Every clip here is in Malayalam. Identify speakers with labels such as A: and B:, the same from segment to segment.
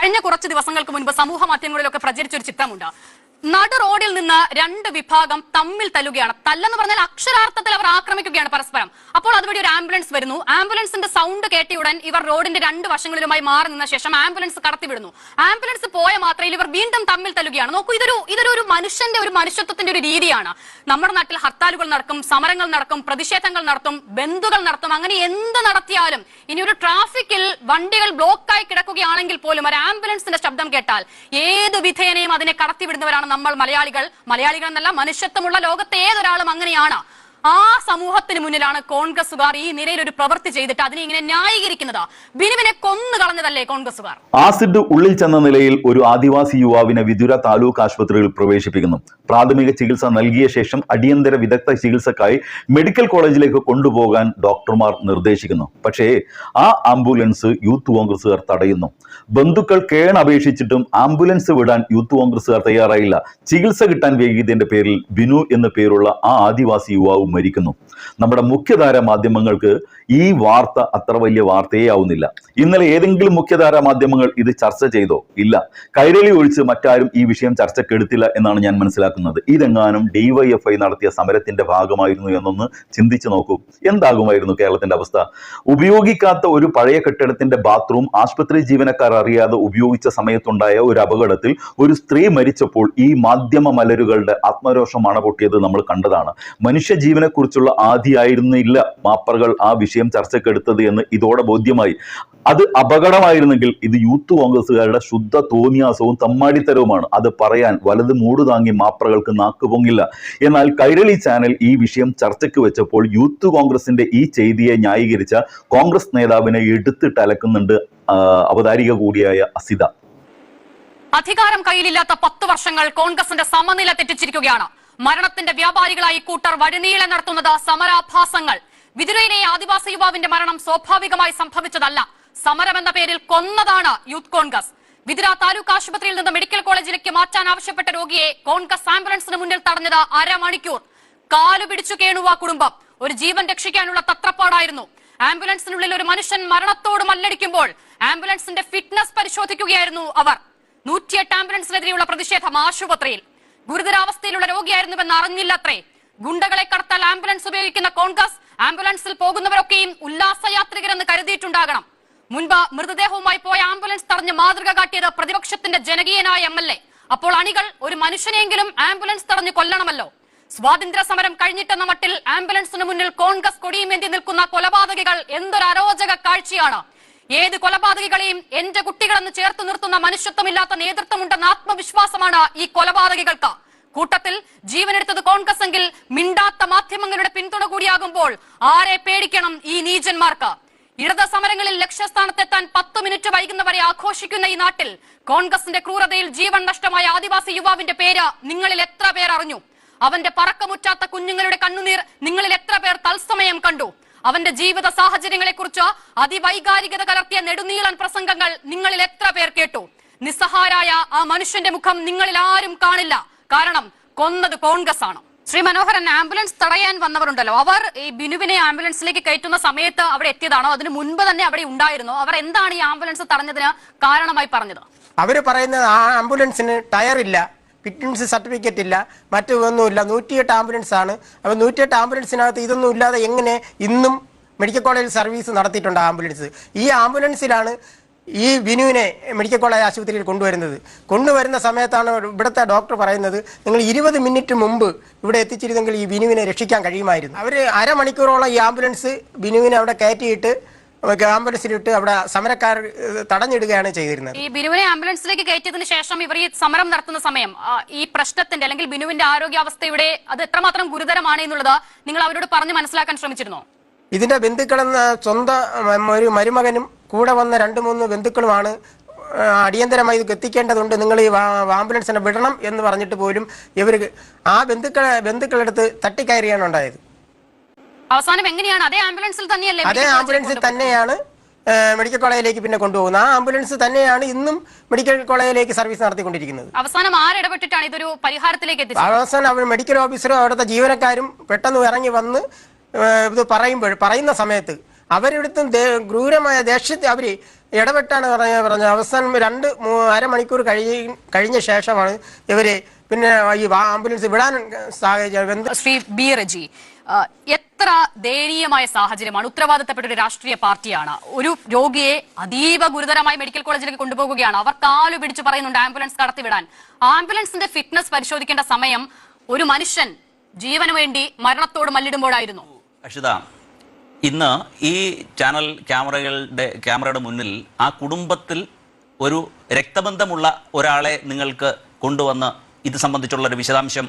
A: കഴിഞ്ഞ കുറച്ച് ദിവസങ്ങൾക്ക് മുൻപ് സമൂഹ മാധ്യമങ്ങളിലൊക്കെ പ്രചരിച്ചൊരു ചിത്രമുണ്ട്. നടു റോഡിൽ നിന്ന് രണ്ട് വിഭാഗം തമ്മിൽ തല്ലുകയാണ്. തല്ലെന്ന് പറഞ്ഞാൽ അക്ഷരാർത്ഥത്തിൽ അവർ ആക്രമിക്കുകയാണ് പരസ്പരം. അപ്പോൾ അതുവഴി ഒരു ആംബുലൻസ് വരുന്നു. ആംബുലൻസിന്റെ സൗണ്ട് കേട്ടിയുടൻ ഇവർ റോഡിന്റെ രണ്ട് വശങ്ങളിലുമായി മാറി നിന്ന ശേഷം ആംബുലൻസ് കടത്തിവിടുന്നു. ആംബുലൻസ് പോയ മാത്രയിൽ ഇവർ വീണ്ടും തമ്മിൽ തല്ലുകയാണ്. നോക്കൂ ഇതൊരു ഇതൊരു ഒരു മനുഷ്യന്റെ ഒരു മനുഷ്യത്വത്തിന്റെ ഒരു രീതിയാണ്. നമ്മുടെ നാട്ടിൽ ഹർത്താലുകൾ നടക്കും സമരങ്ങൾ നടക്കും പ്രതിഷേധങ്ങൾ നടത്തും ബന്ധുകൾ നടത്തും അങ്ങനെ എന്ത് നടത്തിയാലും ഇനി ഒരു ട്രാഫിക്കിൽ വണ്ടികൾ ബ്ലോക്കായി കിടക്കുകയാണെങ്കിൽ പോലും ഒരു ആംബുലൻസിന്റെ ശബ്ദം കേട്ടാൽ ഏത് വിധേനയും അതിനെ കടത്തിവിടുന്നവരാണ് നമ്മൾ മലയാളികൾ മലയാളികൾ എന്നല്ല മനുഷ്യത്വമുള്ള ലോകത്തെ ഏതൊരാളും അങ്ങനെയാണ്. ആ സമൂഹത്തിന് മുന്നിലാണ് കോൺഗ്രസുകാർ ഈ നിലയിൽ ഒരു പ്രവൃത്തി ചെയ്തിട്ട് അതിനെ ഇങ്ങനെ ന്യായീകരിക്കുന്നത്. ബിനുവിനെ കൊന്നു കളഞ്ഞതല്ലേ കോൺഗ്രസുകാർ
B: ആസിഡ് ഉള്ളിൽ ചെന്ന നിലയിൽ ഒരു ആദിവാസി യുവാവിനെ വിദുര താലൂക്ക് ആശുപത്രിയിൽ പ്രവേശിപ്പിക്കുന്നു. പ്രാഥമിക ചികിത്സ നൽകിയ ശേഷം അടിയന്തര വിദഗ്ധ ചികിത്സക്കായി മെഡിക്കൽ കോളേജിലേക്ക് കൊണ്ടുപോകാൻ ഡോക്ടർമാർ നിർദ്ദേശിക്കുന്നു. പക്ഷേ ആ ആംബുലൻസ് യൂത്ത് കോൺഗ്രസുകാർ തടയുന്നു. ബന്ധുക്കൾ കേണപേക്ഷിച്ചിട്ടും ആംബുലൻസ് വിടാൻ യൂത്ത് കോൺഗ്രസുകാർ തയ്യാറായില്ല. ചികിത്സ കിട്ടാൻ വൈകിയതിന്റെ പേരിൽ ബിനു എന്ന പേരുള്ള ആ ആദിവാസി യുവാവ് മരിക്കുന്നു. നമ്മുടെ മുഖ്യധാര മാധ്യമങ്ങൾക്ക് ഈ വാർത്ത അത്ര വലിയ വാർത്തയേ ആവുന്നില്ല ഇന്നലെ ഏതെങ്കിലും മുഖ്യധാര മാധ്യമങ്ങൾ ഇത് ചർച്ച ചെയ്തോ? ഇല്ല. കൈരളി ഒഴിച്ച് മറ്റാരും ഈ വിഷയം ചർച്ചക്കെടുത്തില്ല എന്നാണ് ഞാൻ മനസ്സിലാക്കുന്നത്. ഇതെങ്ങാനും ഡിവൈഎഫ്ഐ നടത്തിയ സമരത്തിന്റെ ഭാഗമായിരുന്നു എന്നൊന്ന് ചിന്തിച്ചു നോക്കൂ. എന്താകുമായിരുന്നു കേരളത്തിന്റെ അവസ്ഥ? ഉപയോഗിക്കാത്ത ഒരു പഴയ കെട്ടിടത്തിന്റെ ബാത്റൂം ആശുപത്രി ജീവനക്കാർ അറിയാതെ ഉപയോഗിച്ച സമയത്തുണ്ടായ ഒരു അപകടത്തിൽ ഒരു സ്ത്രീ മരിച്ചപ്പോൾ ഈ മാധ്യമ മലരുകളുടെ ആത്മരോഷമാണ് പൊട്ടിയത് നമ്മൾ കണ്ടതാണ്. മനുഷ്യ ജീവനെക്കുറിച്ചുള്ള ആദിയായിരുന്നില്ല മാപ്പറുകൾ ആ വിഷയം ചർച്ചക്കെടുത്തത് എന്ന് ഇതോടെ ബോധ്യമായി. അത് അപകടമായിരുന്നെങ്കിൽ ഇത് യൂത്ത് കോൺഗ്രസ്സുകാരുടെ ശുദ്ധ തോന്നിയാസവും തമ്മാടിത്തരവുമാണ്. അത് പറയാൻ വലത് മൂട് താങ്ങി മാപ്പറകൾക്ക് നാക്ക് പൊങ്ങില്ല. എന്നാൽ കൈരളി ചാനൽ ഈ വിഷയം ചർച്ചയ്ക്ക് വെച്ചപ്പോൾ യൂത്ത് കോൺഗ്രസിന്റെ ഈ ചെയ്തിയെ ന്യായീകരിച്ച കോൺഗ്രസ് നേതാവിനെ എടുത്തിട്ട് അലക്കുന്നുണ്ട് ആ, അവതാരിക കൂടിയായ അസിത.
A: അധികാരം കയ്യിലില്ലാത്ത പത്ത് വർഷങ്ങൾ കോൺഗ്രസിന്റെ സമനില തെറ്റിച്ചിരിക്കുകയാണ്. മരണത്തിന്റെ വ്യാപാരികളായി കൂട്ടർ വഴിനീളെ നടത്തുന്നത് സമരാഭാസങ്ങൾ. വിതുരയിലെ ആദിവാസി യുവാവിന്റെ മരണം സ്വാഭാവികമായി സംഭവിച്ചതല്ല. സമരം എന്ന പേരിൽ കൊന്നതാണ് യൂത്ത് കോൺഗ്രസ്. വിതുര താലൂക്ക് ആശുപത്രിയിൽ നിന്ന് മെഡിക്കൽ കോളേജിലേക്ക് മാറ്റാൻ ആവശ്യപ്പെട്ട രോഗിയെ കോൺഗ്രസ് ആംബുലൻസിന് മുന്നിൽ തടഞ്ഞത് അരമണിക്കൂർ. കാലു പിടിച്ചു കേണുവ കുടുംബം. ഒരു ജീവൻ രക്ഷിക്കാനുള്ള തത്രപ്പാടായിരുന്നു. ആംബുലൻസിനുള്ളിൽ ഒരു മനുഷ്യൻ മരണത്തോട് മല്ലടിക്കുമ്പോൾ ആംബുലൻസിന്റെ ഫിറ്റ്നസ് പരിശോധിക്കുകയായിരുന്നു അവർ. നൂറ്റിയെട്ട് ആംബുലൻസിനെതിരെയുള്ള പ്രതിഷേധം ആശുപത്രിയിൽ. ഗുരുതരാവസ്ഥയിലുള്ള രോഗിയായിരുന്നുവെന്ന് അറിഞ്ഞില്ലത്രേ. ഗുണ്ടകളെ കടത്താൽ ആംബുലൻസ് ഉപയോഗിക്കുന്ന കോൺഗ്രസ് ആംബുലൻസിൽ പോകുന്നവരൊക്കെയും ഉല്ലാസയാത്രികരെന്ന് കരുതിയിട്ടുണ്ടാകണം. മുൻപ് മൃതദേഹവുമായി പോയ ആംബുലൻസ് തടഞ്ഞ് മാതൃക കാട്ടിയത് പ്രതിപക്ഷത്തിന്റെ ജനകീയനായ എ അപ്പോൾ അണികൾ ഒരു മനുഷ്യനെങ്കിലും ആംബുലൻസ് തടഞ്ഞ് കൊല്ലണമല്ലോ. സ്വാതന്ത്ര്യ സമരം കഴിഞ്ഞിട്ടെന്ന മട്ടിൽ ആംബുലൻസിന് മുന്നിൽ കോൺഗ്രസ് കൊടിയുമേന്തി നിൽക്കുന്ന കൊലപാതകികൾ എന്തൊരു അരോചക കാഴ്ചയാണ്. ഏത് കൊലപാതകികളെയും എന്റെ കുട്ടികളെന്ന് ചേർത്ത് നിർത്തുന്ന മനുഷ്യത്വമില്ലാത്ത നേതൃത്വമുണ്ടെന്ന ആത്മവിശ്വാസമാണ് ഈ കൊലപാതകികൾക്ക്. കൂട്ടത്തിൽ ജീവനെടുത്തത് കോൺഗ്രസ് എങ്കിൽ മിണ്ടാത്ത മാധ്യമങ്ങളുടെ പിന്തുണ കൂടിയാകുമ്പോൾ ആരെ പേടിക്കണം ഈ നീചന്മാർക്ക്? ഇടത് സമരങ്ങളിൽ ലക്ഷ്യസ്ഥാനത്തെത്താൻ പത്ത് മിനിറ്റ് വൈകുന്നവരെ ആഘോഷിക്കുന്ന ഈ നാട്ടിൽ കോൺഗ്രസിന്റെ ക്രൂരതയിൽ ജീവൻ നഷ്ടമായ ആദിവാസി യുവാവിന്റെ പേര് നിങ്ങളിൽ എത്ര പേർ അറിഞ്ഞു അവന്റെ പറക്കമുറ്റാത്ത കുഞ്ഞുങ്ങളുടെ കണ്ണുനീർ നിങ്ങളിൽ എത്ര പേർ തത്സമയം കണ്ടു? അവന്റെ ജീവിത സാഹചര്യങ്ങളെക്കുറിച്ച് അതിവൈകാരികത കലർത്തിയ നെടുനീളൻ പ്രസംഗങ്ങൾ നിങ്ങളിൽ എത്ര പേർ കേട്ടു? നിസ്സഹാരായ ആ മനുഷ്യന്റെ മുഖം നിങ്ങളിൽ ആരും കാണില്ല. കാരണം കൊന്നത് കോൺഗ്രസ് ആണ്. ശ്രീ മനോഹരൻ ആംബുലൻസ് തടയാൻ വന്നവരുണ്ടല്ലോ. അവർ ഈ ബിനുവിനെ ആംബുലൻസിലേക്ക് കയറ്റുന്ന സമയത്ത് അവിടെ എത്തിയതാണോ? അതിന് മുൻപ് തന്നെ അവിടെ ഉണ്ടായിരുന്നോ? അവർ എന്താണ് ഈ ആംബുലൻസ് തടഞ്ഞതിന് കാരണമായി പറഞ്ഞത്?
C: അവർ പറയുന്നത് ആ ആംബുലൻസിന് ടയർ ഇല്ല ഫിറ്റ്നസ് സർട്ടിഫിക്കറ്റ് ഇല്ല മറ്റൊന്നുമില്ല നൂറ്റിയെട്ട് ആംബുലൻസ് ആണ്. അപ്പോൾ നൂറ്റിയെട്ട് ആംബുലൻസിനകത്ത് ഇതൊന്നും ഇല്ലാതെ എങ്ങനെ ഇന്നും മെഡിക്കൽ കോളേജിൽ സർവീസ് നടത്തിയിട്ടുണ്ട് ആംബുലൻസ്? ഈ ആംബുലൻസിലാണ് ഈ വിനുവിനെ മെഡിക്കൽ കോളേജ് ആശുപത്രിയിൽ കൊണ്ടുവരുന്നത്. കൊണ്ടുവരുന്ന സമയത്താണ് ഇവിടുത്തെ ഡോക്ടർ പറയുന്നത് നിങ്ങൾ ഇരുപത് മിനിറ്റ് മുമ്പ് ഇവിടെ എത്തിച്ചിരുന്നെങ്കിൽ ഈ വിനുവിനെ രക്ഷിക്കാൻ കഴിയുമായിരുന്നു. അവർ അരമണിക്കൂറോളം ഈ ആംബുലൻസ് വിനുവിനെ അവിടെ കയറ്റിയിട്ട് ആംബുലൻസിലിട്ട് അവിടെ സമരക്കാർ തടഞ്ഞിടുകയാണ് ചെയ്തിരുന്നത്.
A: ഈ ബിനുവിനെ ആംബുലൻസിലേക്ക് കയറ്റിയതിനു ശേഷം ഇവർ ഈ സമരം നടത്തുന്ന സമയം ഈ പ്രശ്നത്തിന്റെ അല്ലെങ്കിൽ ബിനുവിന്റെ ആരോഗ്യാവസ്ഥയുടെ അത് എത്രമാത്രം ഗുരുതരമാണ് എന്നുള്ളത് നിങ്ങൾ അവരോട് പറഞ്ഞു മനസ്സിലാക്കാൻ ശ്രമിച്ചിരുന്നോ?
C: ഇതിന്റെ ബന്ധുക്കളെന്ന സ്വന്തം ഒരു മരുമകനും കൂടെ വന്ന രണ്ട് മൂന്ന് ബന്ധുക്കളുമാണ് അടിയന്തരമായി ഇത് എത്തിക്കേണ്ടതുണ്ട്. നിങ്ങൾ ഈ ആംബുലൻസിനെ വിടണം എന്ന് പറഞ്ഞിട്ട് പോലും ഇവർ ആ ബന്ധുക്കളെ ബന്ധുക്കളെടുത്ത് തട്ടിക്കയറിയാണ് ഉണ്ടായത്.
A: അവസാനം എങ്ങനെയാണ്? അതേ ആംബുലൻസിൽ തന്നെയല്ലേ
C: അതേ ആംബുലൻസിൽ തന്നെയാണ് മെഡിക്കൽ കോളേജിലേക്ക് പിന്നെ കൊണ്ടുപോകുന്നത്. ആ ആംബുലൻസ് തന്നെയാണ് ഇന്നും മെഡിക്കൽ കോളേജിലേക്ക് സർവീസ് നടത്തിക്കൊണ്ടിരിക്കുന്നത്.
A: അവസാനം ആരിടപെട്ടിട്ടാണ് ഇതൊരു പരിഹാരത്തിലേക്ക് എത്തിച്ചത്?
C: അവസാനം അവർ മെഡിക്കൽ ഓഫീസറും അവിടുത്തെ ജീവനക്കാരും പെട്ടെന്ന് ഇറങ്ങി വന്ന് ഇത് പറയുമ്പോൾ പറയുന്ന സമയത്ത് അവരിടത്തും ക്രൂരമായ ദേഷ്യത്തെ അവർ ഇടപെട്ടാണ് പറഞ്ഞ പറഞ്ഞത്. അവസാനം രണ്ട് അരമണിക്കൂർ കഴിഞ്ഞ കഴിഞ്ഞ ശേഷമാണ് ഇവർ പിന്നെ ഈ ആംബുലൻസ് വിടാൻ സാഹചര്യം.
A: ശ്രീ ബി റജി എത്ര ദയനീയമായ സാഹചര്യമാണ് ഉത്തരവാദിത്തപ്പെട്ട ഒരു രാഷ്ട്രീയ പാർട്ടിയാണ്. ഒരു രോഗിയെ അതീവ ഗുരുതരമായി മെഡിക്കൽ കോളേജിലേക്ക് കൊണ്ടുപോകുകയാണ്. അവർ കാലു പിടിച്ചു പറയുന്നുണ്ട് ആംബുലൻസ് കടത്തിവിടാൻ. ആംബുലൻസിന്റെ ഫിറ്റ്നസ് പരിശോധിക്കേണ്ട സമയം ഒരു മനുഷ്യൻ ജീവന് വേണ്ടി മരണത്തോട് മല്ലിടുമ്പോഴായിരുന്നു.
D: അക്ഷിത ഇന്ന് ഈ ചാനൽ ക്യാമറകളുടെ ക്യാമറയുടെ മുന്നിൽ ആ കുടുംബത്തിൽ ഒരു രക്തബന്ധമുള്ള ഒരാളെ നിങ്ങൾക്ക് കൊണ്ടുവന്ന് ഇത് സംബന്ധിച്ചുള്ള ഒരു വിശദാംശം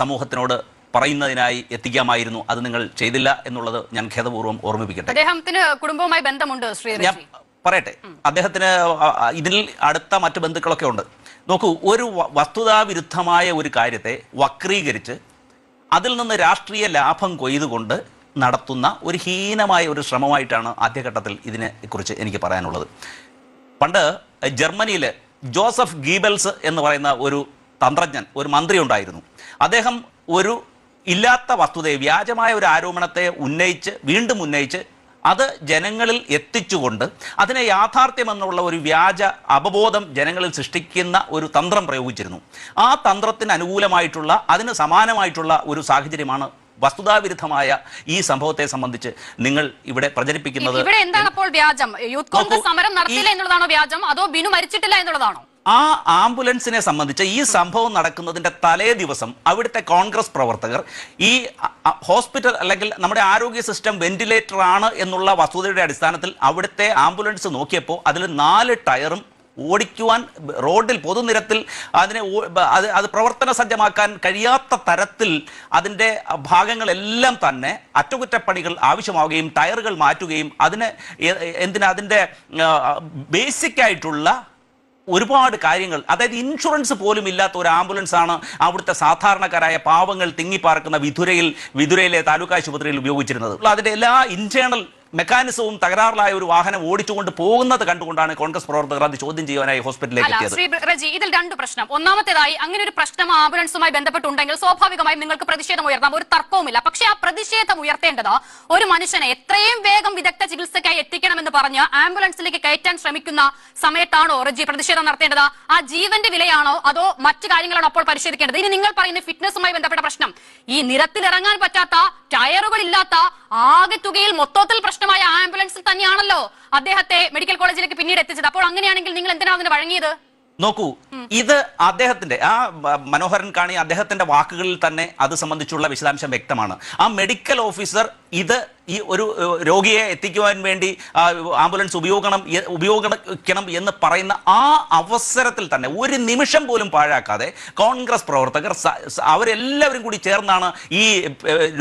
D: സമൂഹത്തിനോട് പറയുന്നതിനായി എത്തിക്കാമായിരുന്നു. അത് നിങ്ങൾ ചെയ്തില്ല എന്നുള്ളത് ഞാൻ ഖേദപൂർവം ഓർമ്മിപ്പിക്കട്ടെ.
A: അദ്ദേഹത്തിന് കുടുംബവുമായി ബന്ധമുണ്ട്
D: ഞാൻ പറയട്ടെ. അദ്ദേഹത്തിന് ഇതിൽ അടുത്ത മറ്റ് ബന്ധുക്കളൊക്കെ ഉണ്ട്. നോക്കൂ ഒരു വസ്തുതാവിരുദ്ധമായ ഒരു കാര്യത്തെ വക്രീകരിച്ച് അതിൽ നിന്ന് രാഷ്ട്രീയ ലാഭം കൊയ്തുകൊണ്ട് നടത്തുന്ന ഒരു ഹീനമായ ഒരു ശ്രമമായിട്ടാണ് ആദ്യഘട്ടത്തിൽ ഇതിനെ കുറിച്ച് എനിക്ക് പറയാനുള്ളത്. പണ്ട് ജർമ്മനിയിൽ ജോസഫ് ഗീബൽസ് എന്ന് പറയുന്ന ഒരു തന്ത്രജ്ഞൻ ഒരു മന്ത്രി ഉണ്ടായിരുന്നു അദ്ദേഹം ഒരു ഇല്ലാത്ത വസ്തുതയെ വ്യാജമായ ഒരു ആരോപണത്തെ ഉന്നയിച്ച് വീണ്ടും ഉന്നയിച്ച് അത് ജനങ്ങളിൽ എത്തിച്ചുകൊണ്ട് അതിനെ യാഥാർത്ഥ്യമെന്നുള്ള ഒരു വ്യാജ അവബോധം ജനങ്ങളിൽ സൃഷ്ടിക്കുന്ന ഒരു തന്ത്രം പ്രയോഗിച്ചിരുന്നു. ആ തന്ത്രത്തിന് അനുകൂലമായിട്ടുള്ള അതിന് സമാനമായിട്ടുള്ള ഒരു സാഹചര്യമാണ് വസ്തുതാവിരുദ്ധമായ ഈ സംഭവത്തെ സംബന്ധിച്ച് നിങ്ങൾ ഇവിടെ പ്രചരിപ്പിക്കുന്നത്.
A: ഇവിടെ എന്താണ് അപ്പോൾ വ്യാജം? യൂത്ത് കോൺഗ്രസ് സമരം നടത്തിയില്ല എന്നുള്ളതാണോ വ്യാജം? അതോ ബിനു മരിച്ചിട്ടില്ല എന്നുള്ളതാണോ?
D: ആ ആംബുലൻസിനെ സംബന്ധിച്ച് ഈ സംഭവം നടക്കുന്നതിന്റെ തലേ ദിവസം അവിടുത്തെ കോൺഗ്രസ് പ്രവർത്തകർ ഈ ഹോസ്പിറ്റൽ അല്ലെങ്കിൽ നമ്മുടെ ആരോഗ്യ സിസ്റ്റം വെന്റിലേറ്റർ ആണ് എന്നുള്ള വസ്തുതയുടെ അടിസ്ഥാനത്തിൽ അവിടുത്തെ ആംബുലൻസ് നോക്കിയപ്പോൾ അതിൽ നാല് ടയറും ഓടിക്കുവാൻ റോഡിൽ പൊതുനിരത്തിൽ അതിനെ അത് അത് പ്രവർത്തന സജ്ജമാക്കാൻ കഴിയാത്ത തരത്തിൽ അതിന്റെ ഭാഗങ്ങളെല്ലാം തന്നെ അറ്റകുറ്റപ്പണികൾ ആവശ്യമാവുകയും ടയറുകൾ മാറ്റുകയും അതിന് എന്തിനാ അതിന്റെ ബേസിക് ആയിട്ടുള്ള ഒരുപാട് കാര്യങ്ങൾ. അതായത് ഇൻഷുറൻസ് പോലും ഇല്ലാത്ത ഒരു ആംബുലൻസ് ആണ് അവിടുത്തെ സാധാരണക്കാരായ പാവങ്ങൾ തിങ്ങിപ്പാർക്കുന്ന വിധുരയിൽ വിധുരയിലെ താലൂക്ക് ആശുപത്രിയിൽ ഉപയോഗിച്ചിരുന്നത് അതിന്റെ എല്ലാ ഇന്റേണൽ മെക്കാനിസവും തകരാറിലായ ഒരു വാഹനം ഓടിച്ചുകൊണ്ട് പോകുന്നത് കണ്ടുകൊണ്ടാണ് കോൺഗ്രസ് പ്രവർത്തകർ അത് ചോദ്യം ചെയ്യാനായി ഹോസ്പിറ്റലിലേക്ക് എത്തിയത്.
A: ഇതിൽ രണ്ട് പ്രശ്നം. ഒന്നാമത്തേതായി അങ്ങനെ ഒരു പ്രശ്നം ആംബുലൻസുമായി ബന്ധപ്പെട്ടുണ്ടെങ്കിൽ സ്വാഭാവികമായും നിങ്ങൾക്ക് പ്രതിഷേധം ഉയർത്താം. ഒരു തർക്കവുമില്ല. പക്ഷേ ആ പ്രതിഷേധം ഉയർത്തേണ്ടത് ഒരു മനുഷ്യനെ എത്രയും വേഗം വിദഗ്ധ ചികിത്സയ്ക്കായി എത്തിക്കണമെന്ന് പറഞ്ഞ് ആംബുലൻസിലേക്ക് കയറ്റാൻ ശ്രമിക്കുന്ന സമയത്താണോ റജി പ്രതിഷേധം നടത്തേണ്ടത്? ആ ജീവന്റെ വിലയാണോ അതോ മറ്റു കാര്യങ്ങളാണോ അപ്പോൾ പരിശോധിക്കേണ്ടത്? ഇനി നിങ്ങൾ പറയുന്ന ഫിറ്റ്നസുമായി ബന്ധപ്പെട്ട പ്രശ്നം. ഈ നിരത്തിലിറങ്ങാൻ പറ്റാത്ത ടയറുകൾ ഇല്ലാത്ത ആകെ തുകയിൽ മൊത്തത്തിൽ പ്രശ്നമായ ആംബുലൻസിൽ തന്നെയാണല്ലോ അദ്ദേഹത്തെ മെഡിക്കൽ കോളേജിലേക്ക് പിന്നീട് എത്തിച്ചത്. അപ്പോൾ അങ്ങനെയാണെങ്കിൽ നിങ്ങൾ എന്തിനാ അതിന് വഴങ്ങിയത്?
D: നോക്കൂ ഇത് അദ്ദേഹത്തിന്റെ ആ മനോഹരൻ കാണി അദ്ദേഹത്തിന്റെ വാക്കുകളിൽ തന്നെ അത് സംബന്ധിച്ചുള്ള വിശദാംശം വ്യക്തമാണ്. ആ മെഡിക്കൽ ഓഫീസർ ഇത് ഈ ഒരു രോഗിയെ എത്തിക്കുവാൻ വേണ്ടി ആംബുലൻസ് ഉപയോഗിക്കണം ഉപയോഗിക്കണം എന്ന് പറയുന്ന ആ അവസരത്തിൽ തന്നെ ഒരു നിമിഷം പോലും പാഴാക്കാതെ കോൺഗ്രസ് പ്രവർത്തകർ അവരെല്ലാവരും കൂടി ചേർന്നാണ് ഈ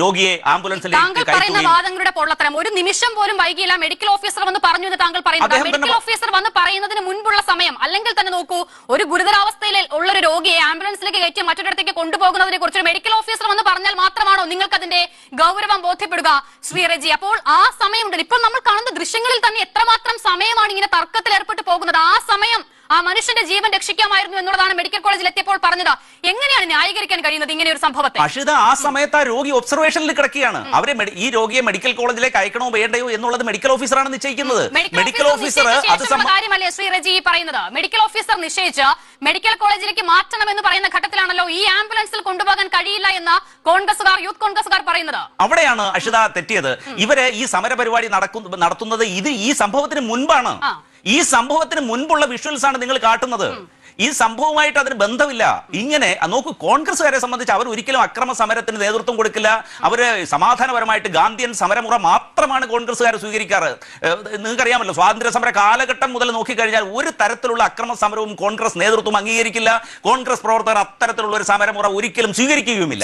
D: രോഗിയെ ആംബുലൻസിലേക്ക്
A: വാദങ്ങളുടെ പൊള്ളത്തരം. ഒരു നിമിഷം പോലും വൈകിയില്ല. മെഡിക്കൽ ഓഫീസർ വന്ന് പറഞ്ഞു എന്ന് താങ്കൾ പറയുന്നത് മെഡിക്കൽ ഓഫീസർ വന്ന് പറയുന്നതിന് മുൻപുള്ള സമയം അല്ലെങ്കിൽ തന്നെ നോക്കൂ ഒരു ഗുരുതരാവസ്ഥയിൽ ഉള്ള ഒരു രോഗിയെ ആംബുലൻസിലേക്ക് കയറ്റി മറ്റൊരിടത്തേക്ക് കൊണ്ടുപോകുന്നതിനെ കുറിച്ച് മെഡിക്കൽ ഓഫീസർ വന്ന് പറഞ്ഞാൽ മാത്രമാണോ നിങ്ങൾക്ക് അതിന്റെ ഗൗരവം ബോധ്യപ്പെടുക? ശ്രീ റജി അപ്പോൾ ആ സമയമുണ്ടല്ലോ. ഇപ്പൊ നമ്മൾ കാണുന്ന ദൃശ്യങ്ങളിൽ തന്നെ എത്രമാത്രം സമയമാണ് ഇങ്ങനെ തർക്കത്തിൽ ഏർപ്പെട്ട് പോകുന്നത്? ആ സമയം ആ മനുഷ്യന്റെ ജീവൻ രക്ഷിക്കാമായിരുന്നു എന്നുള്ളതാണ് മെഡിക്കൽ കോളേജിൽ എത്തിയപ്പോൾ പറഞ്ഞത്. എങ്ങനെയാണ് ന്യായീകരിക്കാൻ കഴിയുന്നത് ഇങ്ങനെ ഒരു സംഭവത്തെ?
D: അഷിത ആ സമയത്ത് ആ രോഗി ഒബ്സർവേഷനിൽ കിടക്കുകയാണ്. അവരെ ഈ രോഗിയെ മെഡിക്കൽ കോളേജിലേക്ക് അയക്കണോ വേണ്ടയോ എന്നുള്ളത് മെഡിക്കൽ ഓഫീസറാണ് നിശ്ചയിക്കുന്നത്. മെഡിക്കൽ ഓഫീസർ അത്
A: കാര്യമല്ലേ ശ്രീ റജി പറയുന്നത്? മെഡിക്കൽ ഓഫീസർ നിശ്ചയിച്ച് മെഡിക്കൽ കോളേജിലേക്ക് മാറ്റണം എന്ന് പറയുന്ന ഘട്ടത്തിലാണല്ലോ ഈ ആംബുലൻസിൽ കൊണ്ടുപോകാൻ കഴിയില്ല എന്ന് കോൺഗ്രസുകാർ യൂത്ത് കോൺഗ്രസുകാർ പറയുന്നത്.
D: അവിടെയാണ് അഷിത തെറ്റിയത്. ഇവരെ ഈ സമരപരിപാടി നടക്കുന്ന നടത്തുന്നത് ഇത് ഈ സംഭവത്തിന് മുൻപാണ്. ഈ സംഭവത്തിന് മുൻപുള്ള വിഷ്വൽസ് ആണ് നിങ്ങൾ കാട്ടുന്നത്. ഈ സംഭവമായിട്ട് അതിന് ബന്ധമില്ല. ഇങ്ങനെ നോക്ക് കോൺഗ്രസ്സുകാരെ സംബന്ധിച്ച് അവർ ഒരിക്കലും അക്രമ സമരത്തിന് നേതൃത്വം കൊടുക്കില്ല. അവർ സമാധാനപരമായിട്ട് ഗാന്ധിയൻ സമരമുറ മാത്രമാണ് കോൺഗ്രസ്സുകാർ സ്വീകരിക്കാറ്. നിങ്ങൾക്കറിയാമല്ലോ സ്വാതന്ത്ര്യ സമര കാലഘട്ടം മുതൽ നോക്കിക്കഴിഞ്ഞാൽ ഒരു തരത്തിലുള്ള അക്രമ സമരവും കോൺഗ്രസ് നേതൃത്വം അംഗീകരിക്കില്ല. കോൺഗ്രസ് പ്രവർത്തകർ അത്തരത്തിലുള്ള ഒരു സമരമുറ ഒരിക്കലും സ്വീകരിക്കുകയുമില്ല.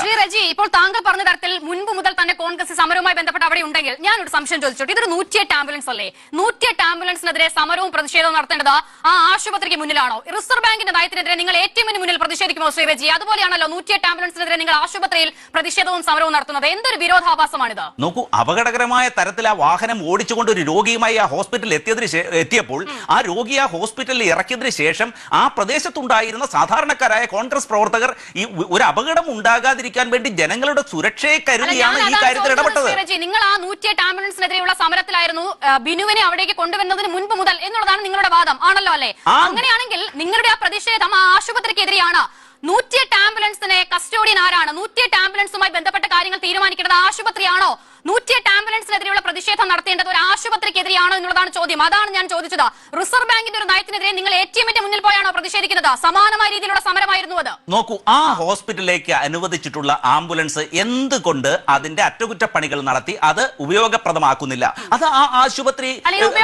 A: ഇപ്പോൾ താങ്കൾ പറഞ്ഞ തരത്തിൽ മുൻപ് മുതൽ തന്നെ കോൺഗ്രസ് സമരവുമായി ബന്ധപ്പെട്ട് അവിടെ ഉണ്ടെങ്കിൽ ഞാനൊരു സംശയം ചോദിച്ചോട്ടെ. ഇതൊരു നൂറ്റിയെട്ട് ആംബുലൻസ് അല്ലേ നൂറ്റിയെട്ട് ആംബുലൻസിനെതിരെ സമരവും പ്രതിഷേധവും നടത്തേണ്ടത് ആ ആശുപത്രിക്ക് മുന്നിലാണോ? റിസർവ് ബാങ്ക് ബാങ്കിന്റെ നയത്തിനെതിരെ നിങ്ങൾ എ ടി എമ്മിന് മുന്നിൽ പ്രതിഷേധിക്കുമോ ശ്രീവജി അതുപോലെയാണല്ലോ നൂറ്റിയെട്ട് ആംബുലൻസിനെതിരെ നിങ്ങൾ ആശുപത്രിയിൽ പ്രതിഷേധവും സമരവും നടത്തുന്നത്. എന്തൊരു വിരോധാഭാസമാണിത്?
D: നോക്കൂ അപകടകരമായ തരത്തിൽ ആ വാഹനം ഓടിച്ചുകൊണ്ട് ഒരു രോഗിയുമായി ആ ഹോസ്പിറ്റലിൽ എത്തിയതിന് എത്തിയപ്പോൾ ആ രോഗി ആ ഹോസ്പിറ്റലിൽ ഇറക്കിയതിന് ശേഷം ആ പ്രദേശത്തുണ്ടായിരുന്ന സാധാരണക്കാരായ കോൺഗ്രസ് പ്രവർത്തകർ ഈ ഒരു അപകടം ഉണ്ടാകാതിരിക്കാൻ വേണ്ടി ജനങ്ങളുടെ സുരക്ഷയെ കരുതിയാണ് ഈ കാര്യത്തിൽ ഇടപെട്ടത്.
A: നിങ്ങൾ ആ നൂറ്റിയെട്ട് ആംബുലൻസിനെതിരെയുള്ള സമരത്തിലായിരുന്നു ബിനുവിനെ അവിടേക്ക് കൊണ്ടുവരുന്നതിന് മുൻപ് മുതൽ എന്നുള്ളതാണ് നിങ്ങളുടെ വാദം. ആണല്ലോ അല്ലേ? അങ്ങനെയാണെങ്കിൽ നിങ്ങളുടെ ആ പ്രതിഷേധം ആ ആശുപത്രിക്കെതിരെയാണ് നൂറ്റിയെട്ട് ആംബുലൻസിനെ കസ്റ്റോഡിയൻ ആരാണ്? നൂറ്റിയെട്ട് ആംബുലൻസുമായി ബന്ധപ്പെട്ട കാര്യങ്ങൾ തീരുമാനിക്കേണ്ടത് ആശുപത്രിയാണോ? നൂറ്റിയെട്ട് ആംബുലൻസിനെതിരെയുള്ള പ്രതിഷേധം നടത്തേണ്ടത് ഒരു ആശുപത്രിക്കെതിരെയാണോ എന്നുള്ളതാണ് ചോദ്യം. അതാണ് ഞാൻ ചോദിച്ചത്. റിസർവ് ബാങ്കിന്റെ ഒരു നയത്തിനെതിരെ നിങ്ങൾ എ ടി എമ്മിന്റെ മുന്നിൽ പോയാണോ പ്രതിഷേധിക്കുന്നത്? സമാനമായ രീതിയിലുള്ള സമരമായിരുന്നു അത്.
D: നോക്കൂ ആ ഹോസ്പിറ്റലിലേക്ക് അനുവദിച്ചിട്ടുള്ള ആംബുലൻസ് എന്തുകൊണ്ട് അതിന്റെ അറ്റകുറ്റപ്പണികൾ നടത്തി അത് ഉപയോഗപ്രദമാക്കുന്നില്ല? അത് ആ ആശുപത്രി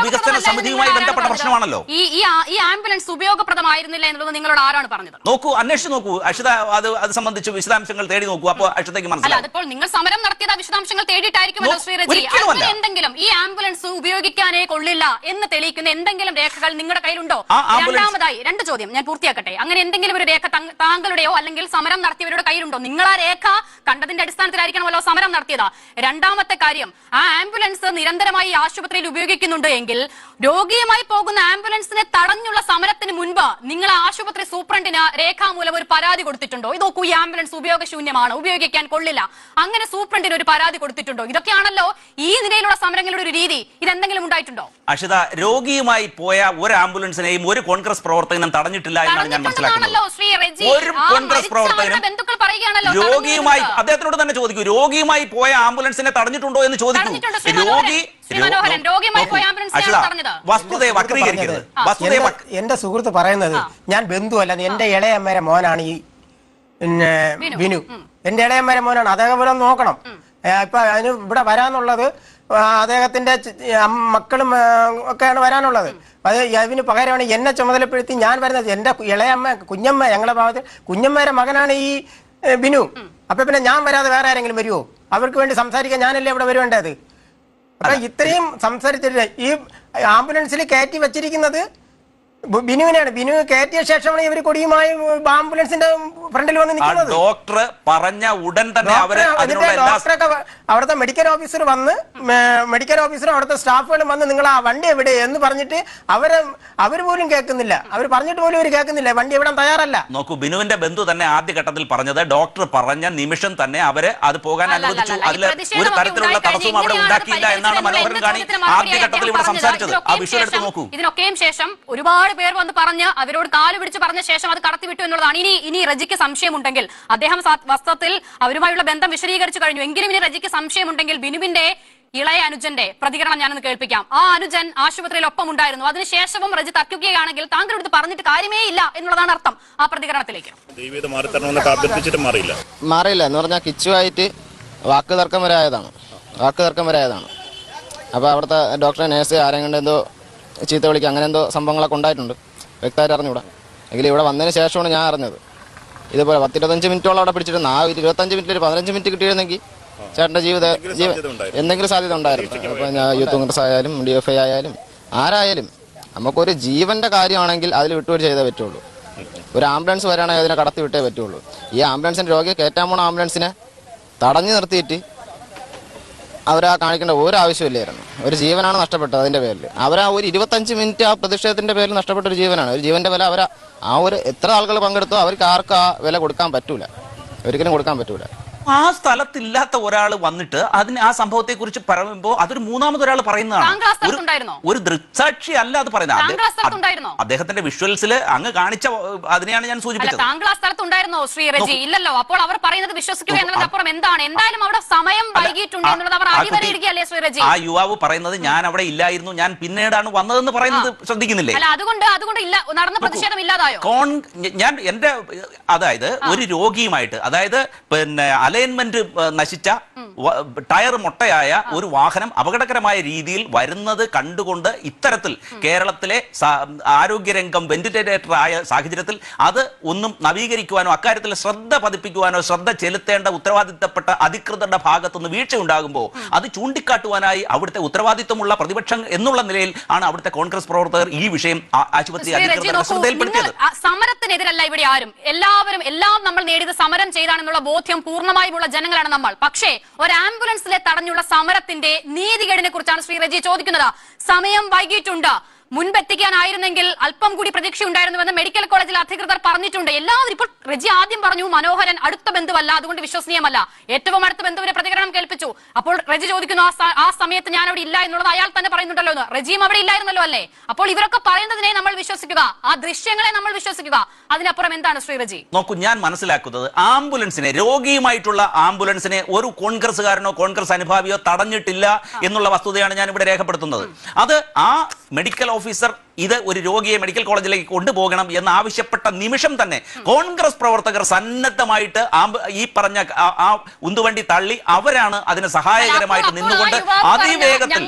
D: വികസന സമിതിയുമായി ബന്ധപ്പെട്ട പ്രശ്നമാണല്ലോ.
A: ഈ ഈ ആംബുലൻസ് ഉപയോഗപ്രദമായിരുന്നില്ല എന്നുള്ളത് നിങ്ങളോട് ആരാണ് പറഞ്ഞത്?
D: നോക്കൂ അന്വേഷിച്ച് നോക്കൂ. അക്ഷിത അത് അത് സംബന്ധിച്ച് വിശദാംശങ്ങൾ തേടി നോക്കൂ. അപ്പോൾ അക്ഷിതയ്ക്ക്
A: മനസ്സിലായി
D: മനസ്സിലാവും.
A: നിങ്ങൾ സമരം നടത്തിയത് വിശദാംശങ്ങൾ തേടിയിട്ടായിരിക്കുമല്ലോ
D: നോ,
A: ശ്രീരജി അങ്ങനെ എന്തെങ്കിലും ഈ ആംബുലൻസ് ഉപയോഗിക്കാനേ കൊള്ളില്ല എന്ന് തെളിയിക്കുന്ന എന്തെങ്കിലും രേഖകൾ നിങ്ങളുടെ കയ്യിലുണ്ടോ? രണ്ടാമതായി രണ്ട് ചോദ്യം ഞാൻ പൂർത്തിയാക്കട്ടെ. അങ്ങനെ എന്തെങ്കിലും ഒരു രേഖ താങ്കളുടെയോ അല്ലെങ്കിൽ സമരം നടത്തിയവരുടെ കയ്യിലുണ്ടോ? നിങ്ങൾ ആ രേഖ കണ്ടതിന്റെ അടിസ്ഥാനത്തിലായിരിക്കണമല്ലോ സമരം നടത്തിയതാ. രണ്ടാമത്തെ കാര്യം ആ ആംബുലൻസ് നിരന്തരമായി ആശുപത്രിയിൽ ഉപയോഗിക്കുന്നുണ്ട് എങ്കിൽ രോഗിയുമായി പോകുന്ന ആംബുലൻസിനെ തടഞ്ഞുള്ള സമരത്തിന് മുൻപ് നിങ്ങൾ ആശുപത്രി സൂപ്രണ്ടിന് രേഖാമൂലം ഒരു പരാതി കൊടുത്തിട്ടുണ്ടോ? ഇത് നോക്കൂ ഈ ആംബുലൻസ് ഉപയോഗശൂന്യമാണ് ഉപയോഗിക്കാൻ കൊള്ളില്ല. അങ്ങനെ സൂപ്രണ്ടിന് ഒരു പരാതി കൊടുത്തിട്ടുണ്ടോ? ഇതൊക്കെയാണല്ലോ ഈ നിലയിലുള്ള സമരങ്ങളുടെ ഒരു രീതി. ഇതെന്തെങ്കിലും ഉണ്ടായിട്ടുണ്ടോ?
D: അക്ഷിത രോഗിയുമായി പോയ ഒരു ആംബുലൻസിനെയും ഒരു കോൺഗ്രസ് പ്രവർത്തകനും തടഞ്ഞിട്ടില്ല എന്നാണ് ഞാൻ മനസ്സിലാക്കുന്നത്.
A: ശ്രീ റെജി.
D: ഒരു കോൺഗ്രസ് പ്രവർത്തകനും രോഗിയുമായി. അദ്ദേഹത്തിനോട് തന്നെ ചോദിക്കൂ. രോഗിയുമായി പോയ ആംബുലൻസിനെ തടഞ്ഞിട്ടുണ്ടോ എന്ന് ചോദിക്കൂ. രോഗി
C: എന്റെ- സുഹൃത്ത് പറയുന്നത് ഞാൻ ബന്ധുവല്ല. എന്റെ ഇളയമ്മേരെ മോനാണ് ഈ പിന്നെ
A: ബിനു.
C: എന്റെ ഇളയമ്മേരെ മോനാണ്. അദ്ദേഹം ഇവിടെ നോക്കണം. ഇപ്പൊ അതിന് ഇവിടെ വരാനുള്ളത് അദ്ദേഹത്തിന്റെ മക്കളും ഒക്കെയാണ് വരാനുള്ളത്. അത് അതിന് പകരമാണ് എന്നെ ചുമതലപ്പെടുത്തി ഞാൻ വരുന്നത്. എന്റെ ഇളയമ്മ കുഞ്ഞമ്മ ഞങ്ങളുടെ ഭാഗത്ത് കുഞ്ഞമ്മയുടെ മകനാണ് ഈ ബിനു. അപ്പൊ പിന്നെ ഞാൻ വരാതെ വേറെ ആരെങ്കിലും വരുമോ അവർക്ക് വേണ്ടി സംസാരിക്കാൻ ഞാനല്ലേ ഇവിടെ വരുവേണ്ടത് അപ്പൊ ഇത്രയും സംസാരിച്ചിട്ട് ഈ ആംബുലൻസിൽ കയറ്റി വെച്ചിരിക്കുന്നത് ബു- ബിനുവിനെയാണ് ബിനു കയറ്റിയ ശേഷമാണ് ഇവർ കൊടിയുമായി ആംബുലൻസിന്റെ ഫ്രണ്ടിൽ വന്ന് നിൽക്കുന്നത്.
D: ഡോക്ടർ പറഞ്ഞ ഉടൻ തന്നെ അവരെ
C: ഡോക്ടറൊക്കെ അവിടുത്തെ മെഡിക്കൽ ഓഫീസർ വന്ന് മെഡിക്കൽ ഓഫീസർ അവിടുത്തെ സ്റ്റാഫുകളും വന്ന് നിങ്ങൾ ആ വണ്ടി എവിടെ എന്ന് പറഞ്ഞിട്ട് അവർ അവർ പോലും കേൾക്കുന്നില്ല. അവർ പറഞ്ഞിട്ട് പോലും അവർ കേൾക്കുന്നില്ല. വണ്ടി എവിടെ തയ്യാറല്ല.
D: നോക്കൂ ബിനുവിന്റെ ബന്ധു തന്നെ ആദ്യഘട്ടത്തിൽ പറഞ്ഞത് ഡോക്ടർ പറഞ്ഞ നിമിഷം തന്നെ അവർ അത് പോകാൻ അനുവദിച്ചു. അതിൽ ഒരു തരത്തിലുള്ള തടസ്സവും അവിടെ ഉണ്ടാക്കിയില്ല എന്നാണ് മനോഹരൻ കാണി ആദ്യഘട്ടത്തിൽ ഇവിടെ സംസാരിച്ചത്. ആ വിഷയം എടുത്ത് നോക്കൂ.
A: ഇതിനൊക്കെയും ശേഷം ഒരുപാട് പേർ വന്ന് പറഞ്ഞ് അവരോട് കാൽ പിടിച്ച് പറഞ്ഞ ശേഷം അത് കടത്തിവിട്ടു എന്നുള്ളതാണ്. ഇനി ഇനി റജിക്ക് സംശയമുണ്ടെങ്കിൽ അദ്ദേഹം വസ്ത്രത്തിൽ അവരുമായുള്ള ബന്ധം വിശദീകരിച്ചു കഴിഞ്ഞു. എങ്കിലും ഇനി റജിക്ക് സംശയമുണ്ടെങ്കിൽ ബിനുവിന്റെ ഇളയ അനുജന്റെ പ്രതികരണം ഞാനൊന്ന് കേൾപ്പിക്കാം. ആ അനുജൻ ആശുപത്രിയിൽ ഒപ്പം ഉണ്ടായിരുന്നു അതിനുശേഷവും റജി തർക്കിക്കുകയാണെങ്കിൽ താങ്കളുടെ അടുത്ത് പറഞ്ഞിട്ട് കാര്യമേ ഇല്ല എന്നുള്ളതാണ് അർത്ഥം. ആ പ്രതികരണത്തിലേക്ക്.
E: മാറിയില്ല?
F: മാറിയില്ല. എന്ന് പറഞ്ഞാൽ കിച്ചുവായിട്ട് വാക്ക് തർക്കം വരെ ആയതാണ്. വാക്ക് തർക്കം വരെ ആയതാണ്. അപ്പോൾ അവിടുത്തെ ഡോക്ടറെ നേഴ്സ് ആരെങ്കിലും എന്തോ ചീത്ത വിളിക്കുക അങ്ങനെ എന്തോ സംഭവങ്ങളൊക്കെ ഉണ്ടായിട്ടുണ്ട്. വ്യക്തമായിട്ട് അറിഞ്ഞൂടാ എങ്കിലും ഇവിടെ വന്നതിന് ശേഷമാണ് ഞാൻ അറിഞ്ഞത്. ഇതുപോലെ പത്തിരുപത്തഞ്ച് മിനിറ്റോളം അവിടെ പിടിച്ചിരുന്നു ആ ഇരുപത്തഞ്ച് മിനിറ്റ് ഒരു പതിനഞ്ച് മിനിറ്റ് കിട്ടിയിരുന്നെങ്കിൽ ചേട്ടന്റെ ജീവിത ജീവ എന്തെങ്കിലും സാധ്യത ഉണ്ടായിരുന്നു. അപ്പോൾ ഞാൻ യൂത്ത് കോൺഗ്രസ് ആയാലും ഡി എഫ് ഐ ആയാലും ആരായാലും നമുക്കൊരു ജീവന്റെ കാര്യമാണെങ്കിൽ അതിൽ വിട്ടുവീഴ്ച ചെയ്തേ പറ്റുള്ളൂ. ഒരു ആംബുലൻസ് വരാണെങ്കിൽ അതിനെ കടത്തി വിട്ടേ പറ്റുള്ളൂ. ഈ ആംബുലൻസിന്റെ രോഗിയെ കയറ്റാൻ പോണ ആംബുലൻസിനെ തടഞ്ഞു നിർത്തിയിട്ട് അവരാ കാണിക്കേണ്ട ഒരു ആവശ്യമില്ലായിരുന്നു ഒരു ജീവനാണ് നഷ്ടപ്പെട്ടത് അതിന്റെ പേരിൽ. അവരാ ഒരു ഇരുപത്തഞ്ച് മിനിറ്റ് ആ പ്രതിഷേധത്തിന്റെ പേരിൽ നഷ്ടപ്പെട്ട ഒരു ജീവനാണ്. ഒരു ജീവന്റെ വില അവരാ ആ ഒരു എത്ര ആളുകൾ പങ്കെടുത്തോ അവർക്ക് ആർക്കും ആ വില കൊടുക്കാൻ പറ്റൂല. ഒരിക്കലും കൊടുക്കാൻ പറ്റൂല.
D: ആ സ്ഥലത്തില്ലാത്ത ഒരാൾ വന്നിട്ട് അതിന് ആ സംഭവത്തെ കുറിച്ച് പറയുമ്പോൾ അതൊരു മൂന്നാമത് ഒരാൾ പറയുന്നതാണ് ഒരു- ദൃക്സാക്ഷി അല്ല അത് പറയുന്നത്. അദ്ദേഹത്തിന്റെ വിഷ്വൽസിൽ അങ്ങ് കാണിച്ച അതിനെയാണ് ഞാൻ സൂചിപ്പിച്ചത്.
A: താങ്കൾ ആ സ്ഥലത്തുണ്ടായിരുന്നോ ശ്രീ റജി? ഇല്ലല്ലോ. അപ്പോൾ അവർ പറയുന്നത് വിശ്വസിക്കുക എന്നതിനപ്പുറം എന്താണ്? എന്തായാലും അവിടെ സമയം
D: വൈകിട്ടുണ്ട്
A: എന്നുള്ളത് അവർ അടിവരയിടുകയല്ലേ ശ്രീ റജി?
D: ആ യുവാവ് പറയുന്നത് ഞാൻ അവിടെ ഇല്ലായിരുന്നു ഞാൻ പിന്നീടാണ് വന്നതെന്ന് പറയുന്നത് ശ്രദ്ധിക്കുന്നില്ലേ?
A: അതുകൊണ്ട് അതുകൊണ്ട് ഇല്ല നടന്ന പ്രതിഷേധം ഇല്ലാതായോ?
D: ഞാൻ എന്റെ അതായത് ഒരു രോഗിയുമായിട്ട് അതായത് പിന്നെ അലൈൻമെന്റ് നശിച്ച ടയർ മുട്ടയായ ഒരു വാഹനം അപകടകരമായ രീതിയിൽ വരുന്നത് കണ്ടുകൊണ്ട് ഇത്തരത്തിൽ കേരളത്തിലെ ആരോഗ്യരംഗം വെന്റിലേറ്റർ ആയ സാഹചര്യത്തിൽ അത് ഒന്നും നവീകരിക്കുവാനോ അക്കാര്യത്തിൽ ശ്രദ്ധ പതിപ്പിക്കുവാനോ ശ്രദ്ധ ചെലുത്തേണ്ട ഉത്തരവാദിത്തപ്പെട്ട അധികൃതരുടെ ഭാഗത്തുനിന്ന് വീഴ്ച ഉണ്ടാകുമ്പോൾ അത് ചൂണ്ടിക്കാട്ടുവാനായി അവിടുത്തെ ഉത്തരവാദിത്വമുള്ള പ്രതിപക്ഷം എന്നുള്ള നിലയിൽ ആണ് അവിടുത്തെ കോൺഗ്രസ് പ്രവർത്തകർ ഈ വിഷയം ആശുപത്രി ശ്രദ്ധയിൽപ്പെടുത്തിയത്.
A: സമരത്തിനെതിരല്ല ഇവിടെ ആരും. എല്ലാവരും എല്ലാം നമ്മൾ നേടിയത് സമരം ചെയ്താണെന്നുള്ള ബോധ്യം പൂർണമായുമുള്ള ജനങ്ങളാണ് നമ്മൾ. പക്ഷേ ഒരു ആംബുലൻസിലെ തടഞ്ഞുള്ള സമരത്തിന്റെ നീതികേടിനെ കുറിച്ചാണ് ശ്രീ റജി ചോദിക്കുന്നത്. സമയം വൈകിട്ടുണ്ട്. മുൻപെത്തിക്കാനായിരുന്നെങ്കിൽ അല്പം കൂടി പ്രതീക്ഷ ഉണ്ടായിരുന്നുവെന്ന് മെഡിക്കൽ കോളേജിൽ അധികൃതർ പറഞ്ഞിട്ടുണ്ട്. എല്ലാവരും ഇപ്പോൾ റെജി ആദ്യം പറഞ്ഞു മനോഹരൻ അടുത്ത ബന്ധുവല്ല അതുകൊണ്ട് വിശ്വസനീയമല്ല. ഏറ്റവും അടുത്ത ബന്ധുവിനെ പ്രതികരണം കേൾപ്പിച്ചു. അപ്പോൾ റെജി ചോദിക്കുന്നു ആ സമയത്ത് ഞാൻ അവിടെ ഇല്ല എന്നുള്ളത് അയാൾ തന്നെ പറയുന്നുണ്ടല്ലോ എന്ന്. റജിയും അവിടെ ഇല്ലായിരുന്നല്ലോ അല്ലേ? അപ്പോൾ ഇവരൊക്കെ പറയുന്നതിനെ നമ്മൾ വിശ്വസിക്കുക. ആ ദൃശ്യങ്ങളെ നമ്മൾ വിശ്വസിക്കുക. അതിനപ്പുറം എന്താണ് ശ്രീ റജി?
D: നോക്കൂ ഞാൻ മനസ്സിലാക്കുന്നത് ആംബുലൻസിനെ രോഗിയുമായിട്ടുള്ള ആംബുലൻസിനെ ഒരു കോൺഗ്രസ്സുകാരനോ കോൺഗ്രസ് അനുഭാവിയോ തടഞ്ഞിട്ടില്ല എന്നുള്ള വസ്തുതയാണ് ഞാൻ ഇവിടെ രേഖപ്പെടുത്തുന്നത് അത് ആ മെഡിക്കൽ ഓഫീസർ ഇത് ഒരു രോഗിയെ മെഡിക്കൽ കോളേജിലേക്ക് കൊണ്ടുപോകണം എന്ന് ആവശ്യപ്പെട്ട നിമിഷം തന്നെ കോൺഗ്രസ് പ്രവർത്തകർ സന്നദ്ധമായിട്ട് ആ ഈ പറഞ്ഞ ആ- ഉന്തുവണ്ടി തള്ളി അവരാണ് അതിന് സഹായകരമായിട്ട് നിന്നുകൊണ്ട് അതിവേഗത്തിൽ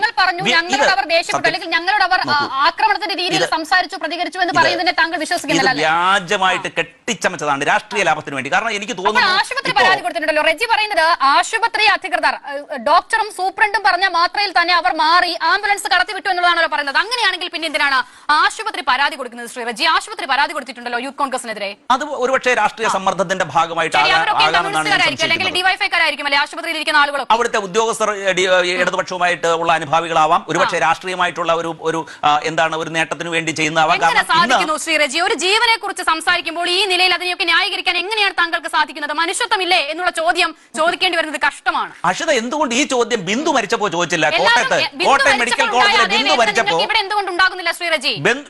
D: വ്യാജമായിട്ട് കെട്ടിച്ചമച്ചതാണ് രാഷ്ട്രീയ ലാഭത്തിന് വേണ്ടി. കാരണം എനിക്ക് തോന്നുന്നു
A: ആശുപത്രി
D: ഇപ്പോ-
A: പരാതി കൊടുത്തിട്ടുണ്ടല്ലോ. റെജി പറയുന്നത് ആശുപത്രി അധികൃതർ ഡോക്ടറും സൂപ്രണ്ടും പറഞ്ഞ മാത്രയിൽ തന്നെ അവർ മാറി ആംബുലൻസ് കടത്തിവിട്ടു എന്നുള്ളതാണല്ലോ പറയുന്നത്. അങ്ങനെയാണെങ്കിൽ പിന്നെ എന്തിനാണ് ആശുപത്രി പരാതി കൊടുക്കുന്നത് ശ്രീറജി ആശുപത്രി പരാതി കൊടുത്തിട്ടുണ്ടല്ലോ യൂത്ത് കോൺഗ്രസിനെതിരെ.
D: അത് ഒരുപക്ഷെ രാഷ്ട്രീയ സമ്മർദ്ദത്തിന്റെ
A: ഭാഗമായിട്ടാണ്
D: അവിടുത്തെ ഉദ്യോഗസ്ഥർ ഇടതുപക്ഷവുമായിട്ട് ഉള്ള അനുഭാവികളാവാം. ഒരുപക്ഷെ രാഷ്ട്രീയമായിട്ടുള്ള ഒരു ഒരു എന്താണ് ഒരു നേട്ടത്തിന് വേണ്ടി ചെയ്യുന്നതാവാം.
A: ശ്രീറജി ഒരു ജീവനെ കുറിച്ച് സംസാരിക്കുമ്പോൾ ഈ നിലയിൽ അതിനെയൊക്കെ ന്യായീകരിക്കാൻ എങ്ങനെയാണ് താങ്കൾക്ക് സാധിക്കുന്നത്? മനുഷ്യത്വമില്ലേ എന്നുള്ള ചോദ്യം ചോദിക്കേണ്ടി വരുന്നത് കഷ്ടമാണ്.
D: അഷിത എന്തുകൊണ്ട് ഈ ചോദ്യം ബിന്ദു മരിച്ചപ്പോ ചോദിച്ചില്ല? കോട്ടയത്ത് കോട്ടയം മെഡിക്കൽ കോളേജിലെ ബിന്ദു മരിച്ചപ്പോ
A: ഇവിടെ എന്തുകൊണ്ട് ഉണ്ടാകുന്നില്ല ശ്രീ
D: ബിൻ-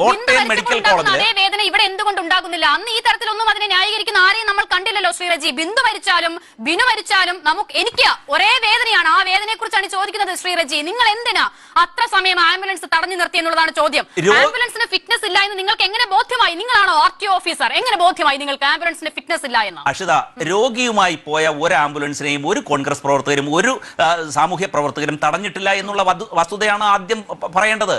D: കോട്ടയം മെഡിക്കൽ കോളേജിൽ
A: അതേ വേദന ഇവിടെ എന്തുകൊണ്ട് ഉണ്ടാകുന്നില്ല? അന്ന് ഈ തരത്തിലൊന്നും അതിനെ ന്യായീകരിക്കുന്ന ആരെയും നമ്മൾ കണ്ടില്ലല്ലോ ശ്രീരജി ബിന്ദു മരിച്ചാലും ബിനു മരിച്ചാലും നമുക്ക് എനിക്ക് ഒരേ വേദനയാണ്. ആ വേദനയെ കുറിച്ചാണ് ചോദിക്കുന്നത് ശ്രീരജി നിങ്ങൾ എന്തിനാ അത്ര സമയം ആംബുലൻസ് തടഞ്ഞു നിർത്തി എന്നുള്ളതാണ് ചോദ്യം. ആംബുലൻസിന് ഫിറ്റ്നസ് ഇല്ല എന്ന് നിങ്ങൾക്ക് എങ്ങനെ ബോധ്യമായി? നിങ്ങളാണോ ആർ ടി ഓഫീസർ എങ്ങനെ ബോധ്യമായി നിങ്ങൾക്ക് ആംബുലൻസിന് ഫിറ്റ്നസ് ഇല്ല എന്ന്?
D: അഷിത രോഗിയുമായി പോയ ഒരു ആംബുലൻസിനെയും ഒരു കോൺഗ്രസ് പ്രവർത്തകരും ഒരു സാമൂഹ്യ പ്രവർത്തകരും തടഞ്ഞിട്ടില്ല എന്നുള്ള വസ്തുതയാണ് ആദ്യം പറയേണ്ടത്.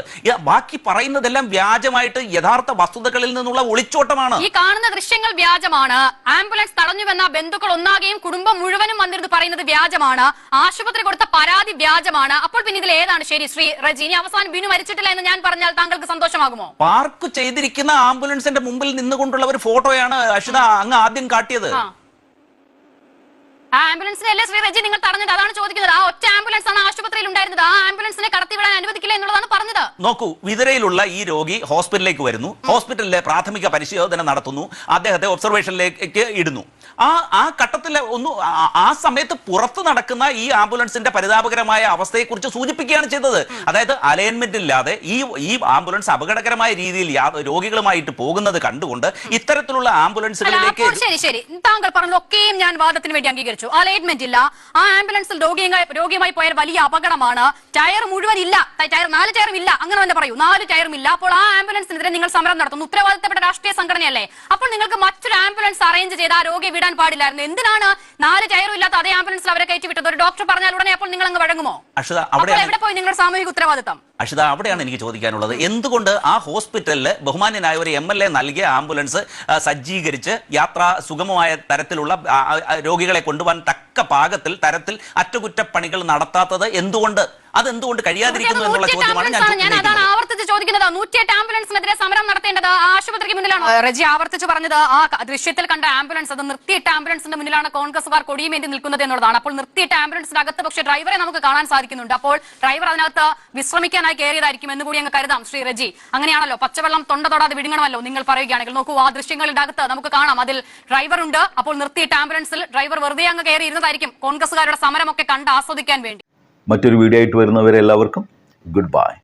D: ബാക്കി പറയുന്നതെല്ലാം വ്യാജമായിട്ട് യഥാർത്ഥ വസ്തുതകളിൽ നിന്നുള്ള ഒളിച്ചോട്ടമാണ്.
A: ഈ കാണുന്ന ദൃശ്യങ്ങൾ വ്യാജമാണ്. ആംബുലൻസ് തടഞ്ഞുവെന്ന ബന്ധുക്കൾ ഒന്നാകെയും കുടുംബം മുഴുവനും വന്നിരുന്നു പറയുന്നത് വ്യാജമാണ്. ആശുപത്രി കൊടുത്ത പരാതി വ്യാജമാണ്. അപ്പോൾ പിന്നെ ഇതിൽ ഏതാണ് ശരി ശ്രീ? റജി ഇനി അവസാനം ബിനു മരിച്ചിട്ടില്ല എന്ന് ഞാൻ പറഞ്ഞാൽ താങ്കൾക്ക് സന്തോഷമാകുമോ?
D: പാർക്ക് ചെയ്തിരിക്കുന്ന ആംബുലൻസിന്റെ മുമ്പിൽ നിന്നുകൊണ്ടുള്ള ഒരു ഫോട്ടോയാണ് അഷിത അങ്ങ് ആദ്യം കാട്ടിയത്.
A: ആ. ആ ആംബുലൻസിനെ അല്ലേ ശ്രീ റജി നിങ്ങൾ തടഞ്ഞത്? അതാണ് ചോദിക്കുന്നത്. ആ ഒറ്റ ആംബുലൻസ് ആണ് ആശുപത്രിയിൽ ഉണ്ടായിരുന്നത്. ആ ആംബുലൻസിനെ കടത്തിവിടാൻ അനുവദിക്കില്ല എന്നുള്ളതാണ് പറഞ്ഞത്.
D: നോക്കൂ വിതരയിലുള്ള ഈ രോഗി ഹോസ്പിറ്റലിലേക്ക് വരുന്നു. ഹോസ്പിറ്റലിലെ പ്രാഥമിക പരിശോധന നടത്തുന്നു. അദ്ദേഹത്തെ ഒബ്സർവേഷനിലേക്ക് ഇടുന്നു. ആ ആ ഘട്ടത്തിൽ ഒന്ന് ആ- സമയത്ത് പുറത്ത് നടക്കുന്ന ഈ ആംബുലൻസിന്റെ പരിതാപകരമായ അവസ്ഥയെക്കുറിച്ച് സൂചിപ്പിക്കുകയാണ് ചെയ്തത്. അതായത് അലൈൻമെന്റ് ഇല്ലാതെ ഈ ഈ ആംബുലൻസ് അപകടകരമായ രീതിയിൽ രോഗികളുമായിട്ട് പോകുന്നത് കണ്ടുകൊണ്ട് ഇത്തരത്തിലുള്ള ആംബുലൻസുകളിലേക്ക്
A: ശരി ശരി. താങ്കൾ പറഞ്ഞതൊക്കെയും ഞാൻ വാദത്തിന് വേണ്ടി അംഗീകരിച്ചു. അലൈൻമെന്റ് ഇല്ല. ആ ആംബുലൻസിൽ രോഗിയുമായി രോഗിയുമായി പോയ വലിയ അപകടമാണ്. ടയർ മുഴുവൻ ഇല്ല. ടയർ നാല് ടയറും ഇല്ല. അങ്ങനെ തന്നെ പറയൂ. നാല് ടയറും ഇല്ല. അപ്പോൾ ആ ആംബുലൻസിനെതിരെ നിങ്ങൾ സമരം നടത്തുന്നു. ഉത്തരവാദിത്തപ്പെട്ട രാഷ്ട്രീയ സംഘടനയല്ലേ? അപ്പോൾ നിങ്ങൾക്ക് മറ്റൊരു ആംബുലൻസ് അറേഞ്ച് ചെയ്ത് ആ രോഗിയെ വിടാൻ പാടില്ലായിരുന്നു. എന്തിനാണ് നാല് ടയറും ഇല്ലാത്ത അതേ ആംബുലൻസിൽ അവരെ കയറ്റി വിട്ടത് ഒരു ഡോക്ടർ പറഞ്ഞാൽ ഉടനെ അപ്പോൾ നിങ്ങൾ അങ്ങ് വഴങ്ങുമോ?
D: അഷിത അവിടെ
A: എവിടെ പോയി നിങ്ങളുടെ സാമൂഹിക ഉത്തരവാദിത്തം?
D: അഷിത അവിടെയാണ് എനിക്ക് ചോദിക്കാനുള്ളത്. എന്തുകൊണ്ട് ആ ഹോസ്പിറ്റലിൽ ബഹുമാന്യനായ ഒരു എം എൽ എ നൽകിയ ആംബുലൻസ് സജ്ജീകരിച്ച് യാത്ര സുഗമമായ തരത്തിലുള്ള രോഗികളെ കൊണ്ടുപോകാൻ തക്ക പാകത്തിൽ തരത്തിൽ അറ്റകുറ്റപ്പണികൾ നടത്താത്തത് എന്തുകൊണ്ട്? അതെന്തുകൊണ്ട് കഴിയാതിരിക്കുന്നു എന്നുള്ള ചോദ്യമാണ് ഞാൻ
A: ചോദിക്കുന്നത് നൂറ്റിയെട്ട് ആംബുലൻസിനെതിരെ സമരം നടത്തേണ്ടത് ആ ആശുപത്രിക്ക് മുന്നിലാണ്? റജി ആവർത്തിച്ച് പറഞ്ഞത് ആ ദൃശ്യത്തിൽ കണ്ട ആംബുലൻസ് അത് നിർത്തിയിട്ട ആംബുലൻസിന്റെ മുന്നിലാണ് കോൺഗ്രസുകാർ കൊടിയുമേന്തി നിൽക്കുന്നത് എന്നുള്ളതാണ്. അപ്പോൾ നിർത്തിയിട്ട ആംബുലൻസിന്റെ അകത്ത് പക്ഷേ ഡ്രൈവറെ നമുക്ക് കാണാൻ സാധിക്കുന്നുണ്ട്. അപ്പോൾ ഡ്രൈവർ അതിനകത്ത് വിശ്രമിക്കാനായി കയറിയതായിരിക്കും എന്ന് കൂടി അങ്ങ് കരുതാം ശ്രീ റജി. അങ്ങനെയാണല്ലോ പച്ചവെള്ളം തൊണ്ട തൊടാതെ വിടുങ്ങണമല്ലോ നിങ്ങൾ പറയുകയാണെങ്കിൽ. നോക്കൂ ആ ദൃശ്യങ്ങളുടെ അകത്ത് നമുക്ക് കാണാം അതിൽ ഡ്രൈവർ ഉണ്ട് അപ്പോൾ നിർത്തിയിട്ട ആംബുലൻസിൽ ഡ്രൈവർ വെറുതെ അങ്ങ് കയറി ഇരുന്നതായിരിക്കും കോൺഗ്രസുകാരുടെ സമരമൊക്കെ കണ്ട് ആസ്വദിക്കാൻ വേണ്ടി.
B: മറ്റൊരു വീഡിയോ ആയിട്ട് വരുന്നവരെല്ലാവർക്കും ഗുഡ് ബൈ.